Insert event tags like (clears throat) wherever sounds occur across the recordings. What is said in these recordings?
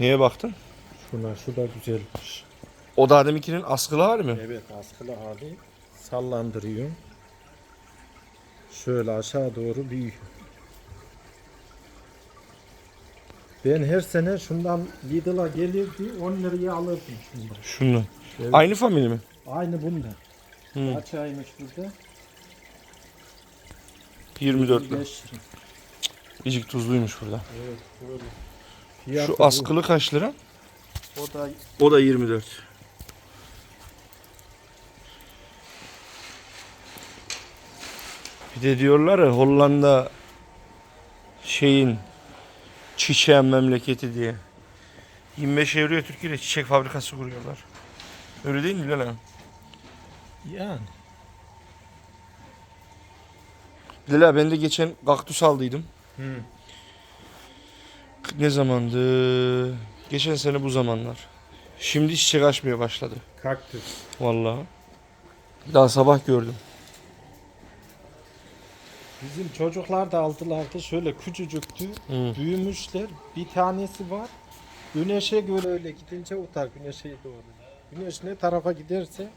Niye baktın? Şuna şu da güzelmiş. O da ademikinin askılı hali mi? Evet askılı hali sallandırıyor. Şöyle aşağı doğru büyüyor. Ben her sene şundan Lidl'a gelirdi 10 liraya alırdım şundan. Şundan. Evet. Aynı familya mi? Aynı bundan. Hı. Kaç aymış burada? 24 lira. 5 lira. İcik tuzluymuş burada. Evet böyle. Fiyatı Şu bu. askılı kaç lira? O da O da 24. Bir de diyorlar ya Hollanda şeyin çiçeğin memleketi diye. 25 euroya Türkiye'de çiçek fabrikası kuruyorlar. Öyle değil mi Bilal abi? yani. Bilal abi ben de geçen kaktüs aldıydım. Hı. Ne zamandı? Geçen sene bu zamanlar. Şimdi çiçek açmaya başladı. Kaktüs. Vallahi. Daha sabah gördüm. Bizim çocuklar da aldılardı şöyle küçücüktü. Hı. Büyümüşler. Bir tanesi var. Güneşe göre öyle gidince utar güneşe doğru. Güneş ne tarafa giderse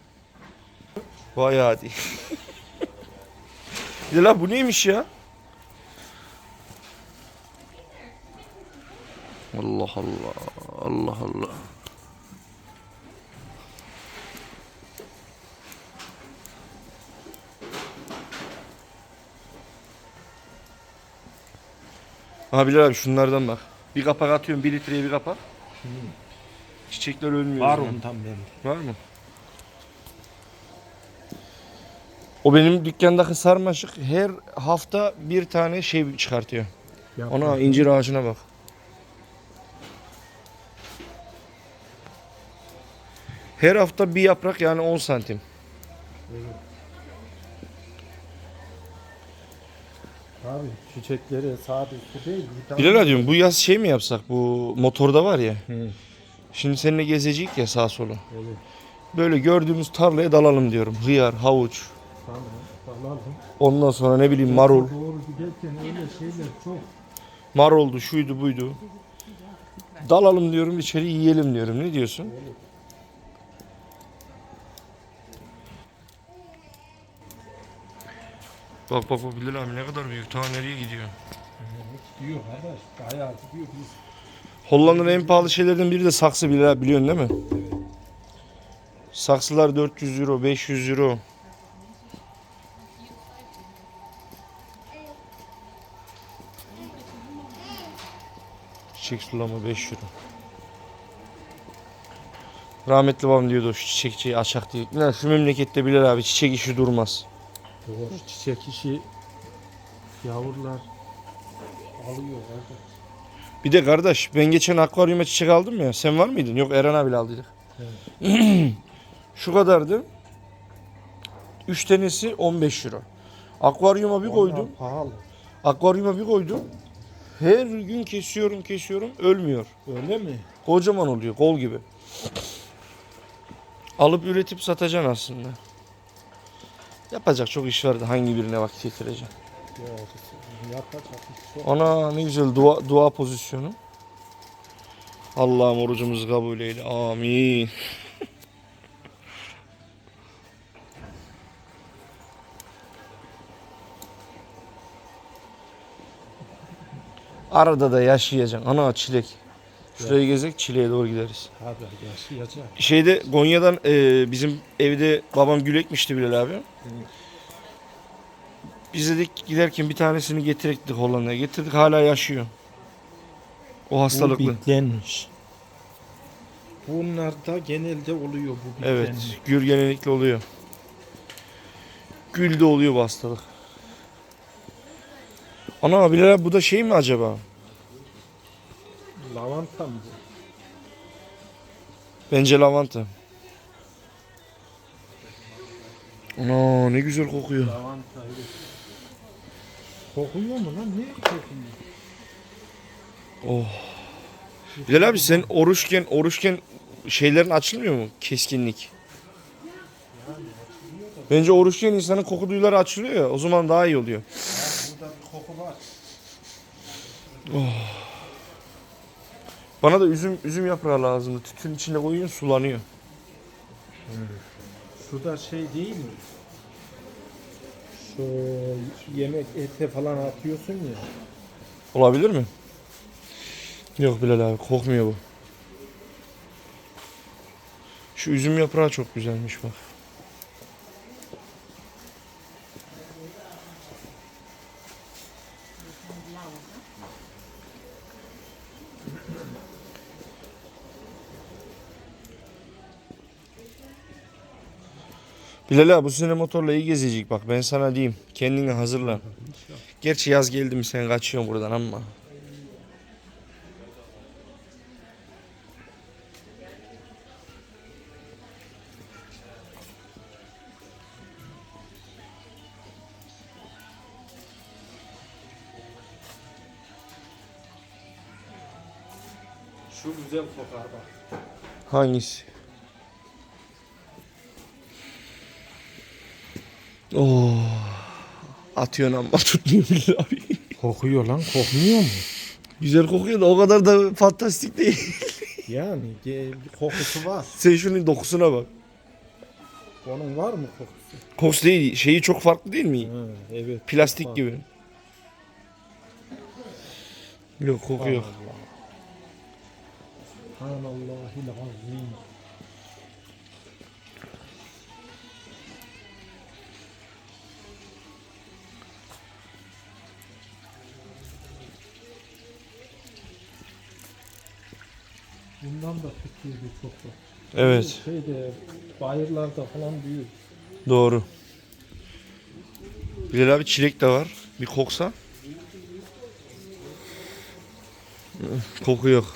Vay hadi. (laughs) De la bu neymiş ya? Allah Allah. Allah Allah. Abi Bilal abi şunlardan bak. Bir kapak atıyorum bir litreye bir kapak. Çiçekler ölmüyor. var o zaman. ondan bende. Var mı? O benim dükkandaki sarmaşık her hafta bir tane şey çıkartıyor. Ona incir ağacına bak. Her hafta bir yaprak yani 10 santim. Abi çiçekleri sadece değil. bir Bilal diyorum bu yaz şey mi yapsak bu motorda var ya. Hı, Şimdi seninle gezecek ya sağ solu. evet. Böyle gördüğümüz tarlaya dalalım diyorum. Hıyar, havuç. Tamam. Ondan sonra ne bileyim marul. Doğru giderken öyle şeyler çok. Maroldu, şuydu, buydu. Dalalım diyorum, içeri yiyelim diyorum. Ne diyorsun? Bak bak bak Bilal abi ne kadar büyük. Ta nereye gidiyor? Diyor kardeş. Bayağı gidiyor. Biz Hollanda'nın en pahalı şeylerden biri de saksı Bilal abi biliyorsun değil mi? Saksılar 400 euro, 500 euro. Çiçek sulama 5 euro. Rahmetli babam diyordu şu çiçekçiyi açak diye. Ya şu memlekette Bilal abi çiçek işi durmaz. Doğru çiçek işi yavrular alıyor kardeş. Bir de kardeş ben geçen akvaryuma çiçek aldım ya. Sen var mıydın? Yok Eren abiyle aldıydık. (clears throat) Şu kadardı. 3 tanesi 15 euro. Akvaryuma bir koydum. Onlar pahalı. Akvaryuma bir koydum. Her gün kesiyorum kesiyorum ölmüyor. Öyle mi? Kocaman oluyor kol gibi. Alıp üretip satacaksın aslında. Yapacak çok iş vardı. Hangi birine vakit yok. Ana ne güzel dua, dua pozisyonu. Allah'ım orucumuzu kabul eyle. Amin. (laughs) Arada da yaşayacaksın. Ana çilek. Şurayı gezek çileğe doğru gideriz. Hadi yaşayacak. Şeyde Konya'dan e, bizim evde babam gül ekmişti Bilal abi. Biz dedik giderken bir tanesini getirdik Hollanda'ya. Getirdik hala yaşıyor. O hastalıklı. Bu bitlenmiş. Bunlarda genelde oluyor bu bitlenme. Evet, gül genellikle oluyor. Gülde oluyor bu hastalık. Ana Bilal abi bu da şey mi acaba? Lavanta mı? Bence lavanta. Ana ne güzel kokuyor. Lavanta evet. Kokuyor mu lan? Ne kokuyor? Bilal abi sen oruçken oruçken şeylerin açılmıyor mu? Keskinlik. Bence oruçken insanın koku duyuları açılıyor ya o zaman daha iyi oluyor. Burada bir koku var. Bana da üzüm üzüm yaprağı lazımdı. Tütün içine koyun sulanıyor. Şu da şey değil mi? Şu yemek ete falan atıyorsun ya. Olabilir mi? Yok Bilal abi kokmuyor bu. Şu üzüm yaprağı çok güzelmiş bak. Bilal abi bu sene motorla iyi gezecek bak ben sana diyeyim. Kendini hazırla. Gerçi yaz geldi mi sen kaçıyorsun buradan ama. Şu güzel kokar bak. Hangisi? Oo. Atıyorsun ama tutmuyor Bilal abi. Kokuyor lan kokmuyor mu? Güzel kokuyor da o kadar da fantastik değil. Yani ge- bir kokusu var. Sen şunun dokusuna bak. Onun var mı kokusu? Kokusu değil, şeyi çok farklı değil mi? Ha, evet. Plastik gibi. Yok koku yok. Subhanallahil azim. Bundan da Türkiye'de çok var. Evet, Şeyde bayırlarda falan büyür. doğru. Bilal abi çilek de var. Bir koksa. Koku yok.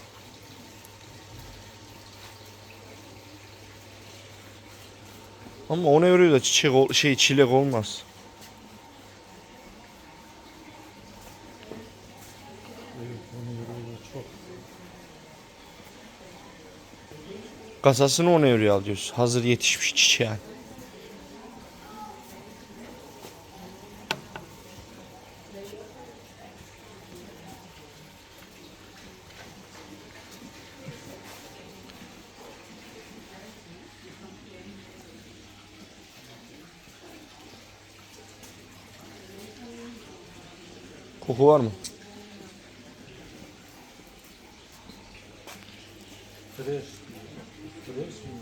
Ama ona göre da çiçek ol- şey çilek olmaz. Evet, onu yoruyor çok. Kasasını ona göre alıyoruz. Hazır yetişmiş çiçeğin. Koku var mı? Fresh mi?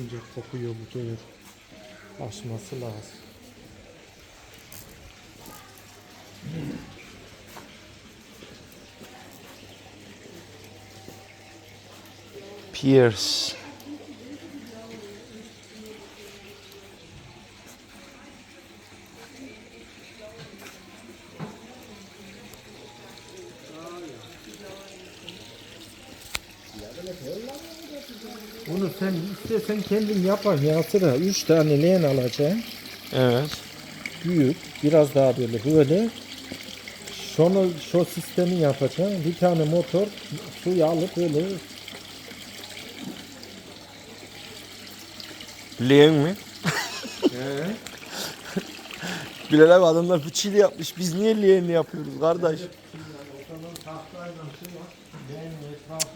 Açınca kokuyor bu doğru. Açması lazım. Pierce. Bunu sen istesen kendin yapan ya sıra 3 tane leğen alacaksın. Evet. Büyük, biraz daha böyle böyle. Şunu şu sistemi yapacaksın. Bir tane motor suyu alıp böyle Leğen mi? (laughs) Bilal abi adamlar fıçıyla yapmış. Biz niye leğenli yapıyoruz kardeş?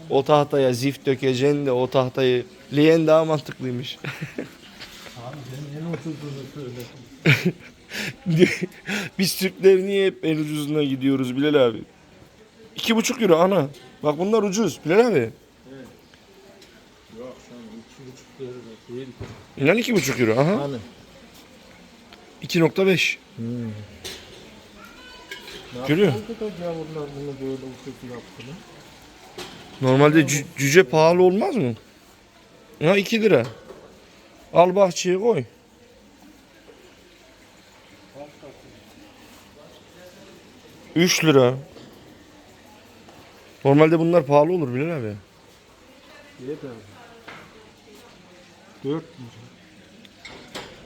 O tahtaya zift dökeceksin de o tahtayı leğen daha mantıklıymış. Abi ben en ucuzunu söyledim. Biz Türkler niye hep en ucuzuna gidiyoruz Bilal abi? İki buçuk euro ana. Bak bunlar ucuz Bilal abi. Yok şu an iki buçuk değil. İnan iki buçuk euro. Aha. Hani? 2.5. Hmm. Görüyor. Nasıl da gavurlar bunu böyle ucuz yaptı lan? Normalde cü- cüce pahalı olmaz mı? Ha 2 lira. Al bahçeye koy. Üç lira. Normalde bunlar pahalı olur Bilal abi. Yeter. Dört lira.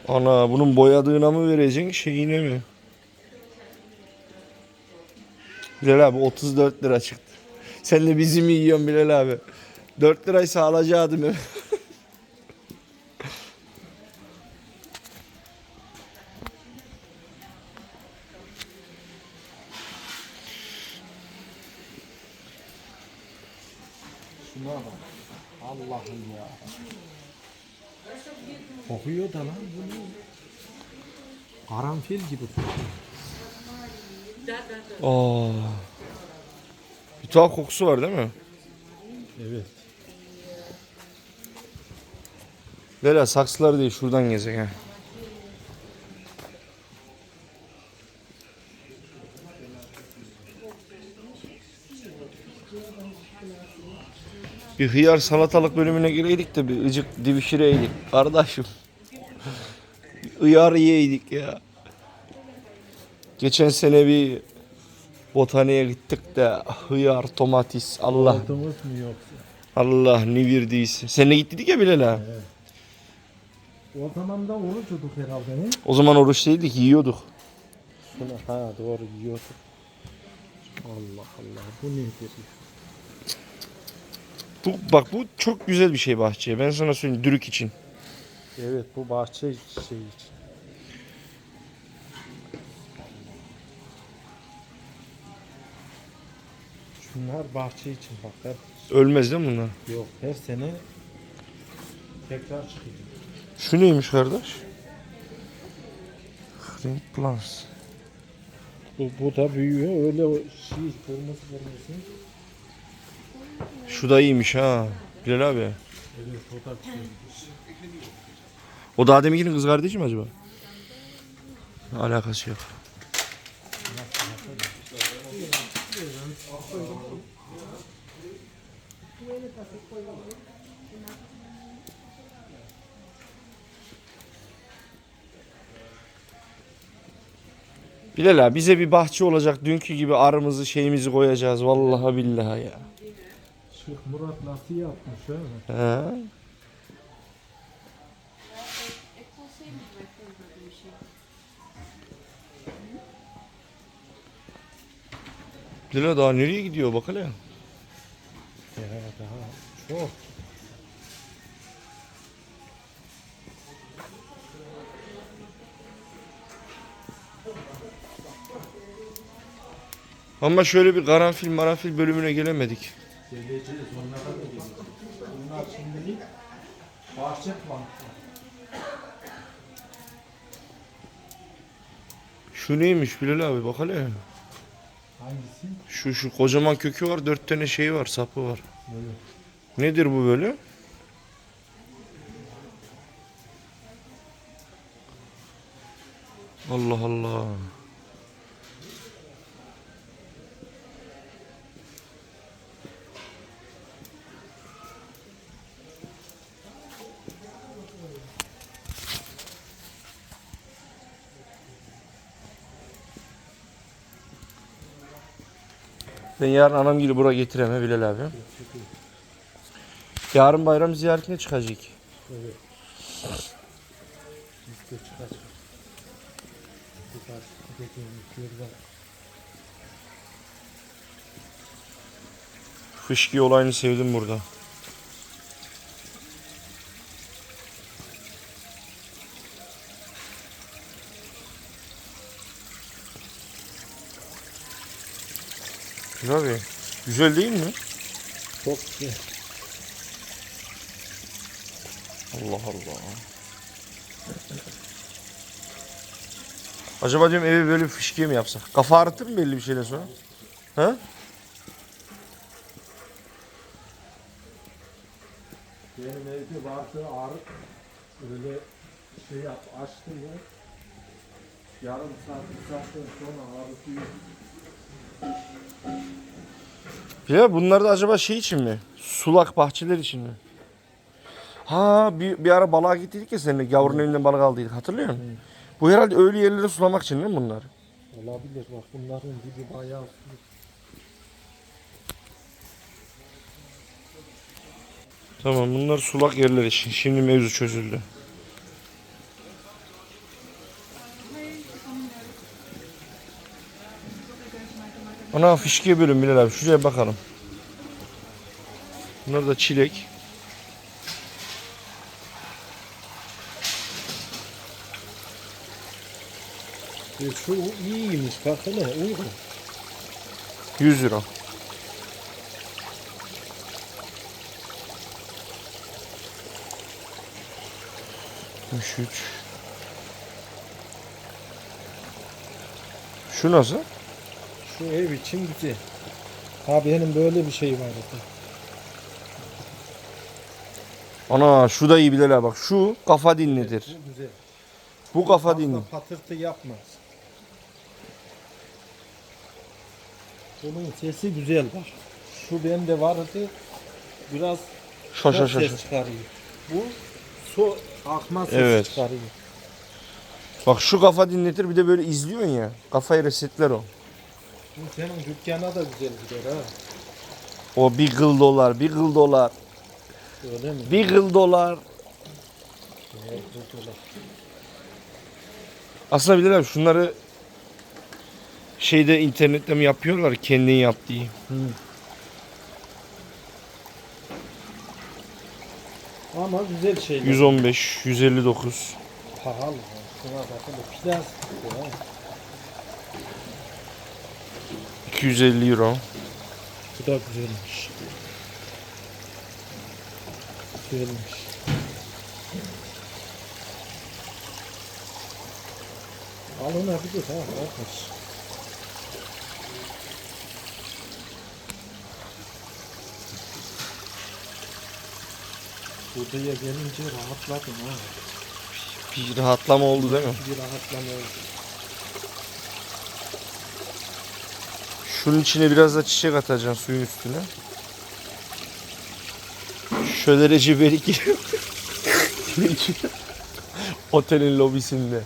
Ana bunun boyadığına mı vereceksin şeyine mi? Bilal abi 34 lira çıktı. Sen de bizi mi yiyorsun Bilal abi? 4 liraysa alacaktım. Şuna bak. Allah'ım ya. Kokuyor da lan bu ne? Karanfil gibi kokuyor. Aa. Bir tuhaf kokusu var değil mi? Evet. Böyle saksıları değil şuradan gezek ha. Bir hıyar salatalık bölümüne gireydik de bir ıcık divişireydik. Kardeşim. (laughs) Hıyar yiyeydik ya. Geçen sene bir botaniğe gittik de hıyar, domates, Allah Aldınız mı yoksa? Allah ne verdiyse. Seninle gittik ya Bilal ha. O zaman da orucuduk herhalde he? O zaman oruç değildik yiyorduk. Şuna ha doğru yiyorduk. Allah Allah bu nedir? Bu, bak bu çok güzel bir şey bahçeye. Ben sana söyleyeyim dürük için. Evet bu bahçe şey için. Şunlar bahçe için bak hep Ölmez değil mi bunlar? yok her sene tekrar çıkıyor. Şu neymiş kardeş? Green plants. Bu, bu da büyüyor öyle o şey kırmızı kırmızı. Şu da iyiymiş ha. Bilal abi. Evet o da güzel. O da Adem'inkinin kız kardeşi mi acaba? Alakası yok. Bilal abi bize bir bahçe olacak. Dünkü gibi arımızı şeyimizi koyacağız. Vallahi billahi ya. Şeyh Murat nasıl yapmış ha? He? Bilal daha nereye gidiyor bak hele. Ya daha çok. Ama şöyle bir karanfil maranfil bölümüne gelemedik. Geleceğiz onlara da geleceğiz. Bunlar şimdilik bahçe plantı. Şu neymiş Bilal abi bak hele. Hangisi? Şu şu kocaman kökü var dört tane şeyi var sapı var. Evet. Nedir bu böyle? Allah Allah. Ben yarın anam gibi buraya getiremem Bilal abi. Yarın bayram ziyaretine çıkacak. Evet. Biz. Fışki olayını sevdim burada. Abi güzel değil mi? Çok güzel. Allah Allah. Acaba diyorum evi böyle fışkiye mi yapsak? Kafa ağrıtır mı belli bir şeyden sonra? Ha? Benim evde vardı ağrı öyle şey yap açtım ya. Yarım saat bir saatten sonra ağrısı yok. Ya bunlar da acaba şey için mi? Sulak bahçeler için mi? Ha bir, bir ara balığa gittik ya seninle. Gavurun elinden balık aldıydık hatırlıyor musun? Bu herhalde öyle yerleri sulamak için değil mi bunlar? Olabilir bak bunların dibi bayağı sulu. Tamam bunlar sulak yerler için. Şimdi mevzu çözüldü. Ana fişkiye bölün Bilal abi. Şuraya bakalım. Bunlar da çilek. E, şu iyiymiş baksana uygun. 100 lira. Üç, üç. Şu nasıl? Şu ev için güzel. Ha benim böyle bir şey vardı. Ana şu da iyi Bilal bak. Şu kafa dinletir. Bu güzel. Bu kafa Fazla dinli. patırtı yapmaz. Bunun sesi güzel bak. Şu bende vardı. Biraz Şaşa çok şaşa. ses çıkarıyor. Bu su akma sesi Evet. çıkarıyor. Bak şu kafa dinletir bir de böyle izliyorsun ya. Kafayı resetler o. Senin dükkana da güzel gider ha. O bir gıl dolar, bir gıl dolar, Öyle mi? bir gıl dolar. Evet, bu dolar. Aslında abi şunları şeyde internette mi yapıyorlar kendin yap diye. Ama güzel şeyler. 115, 159. Pahalı. ha. Şuna bakın da plastik ya. 250 euro. Bu da güzelmiş. Güzelmiş. Alınabilir ha kardeş. Buraya gelince rahatladım ha. Bir rahatlama oldu değil mi? Bir rahatlama oldu. Şunun içine biraz da çiçek atacaksın suyun üstüne. Şöyle Recep İvedik (laughs) Otelin lobisinde.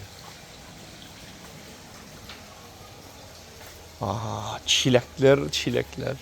Aa, çilekler, çilekler.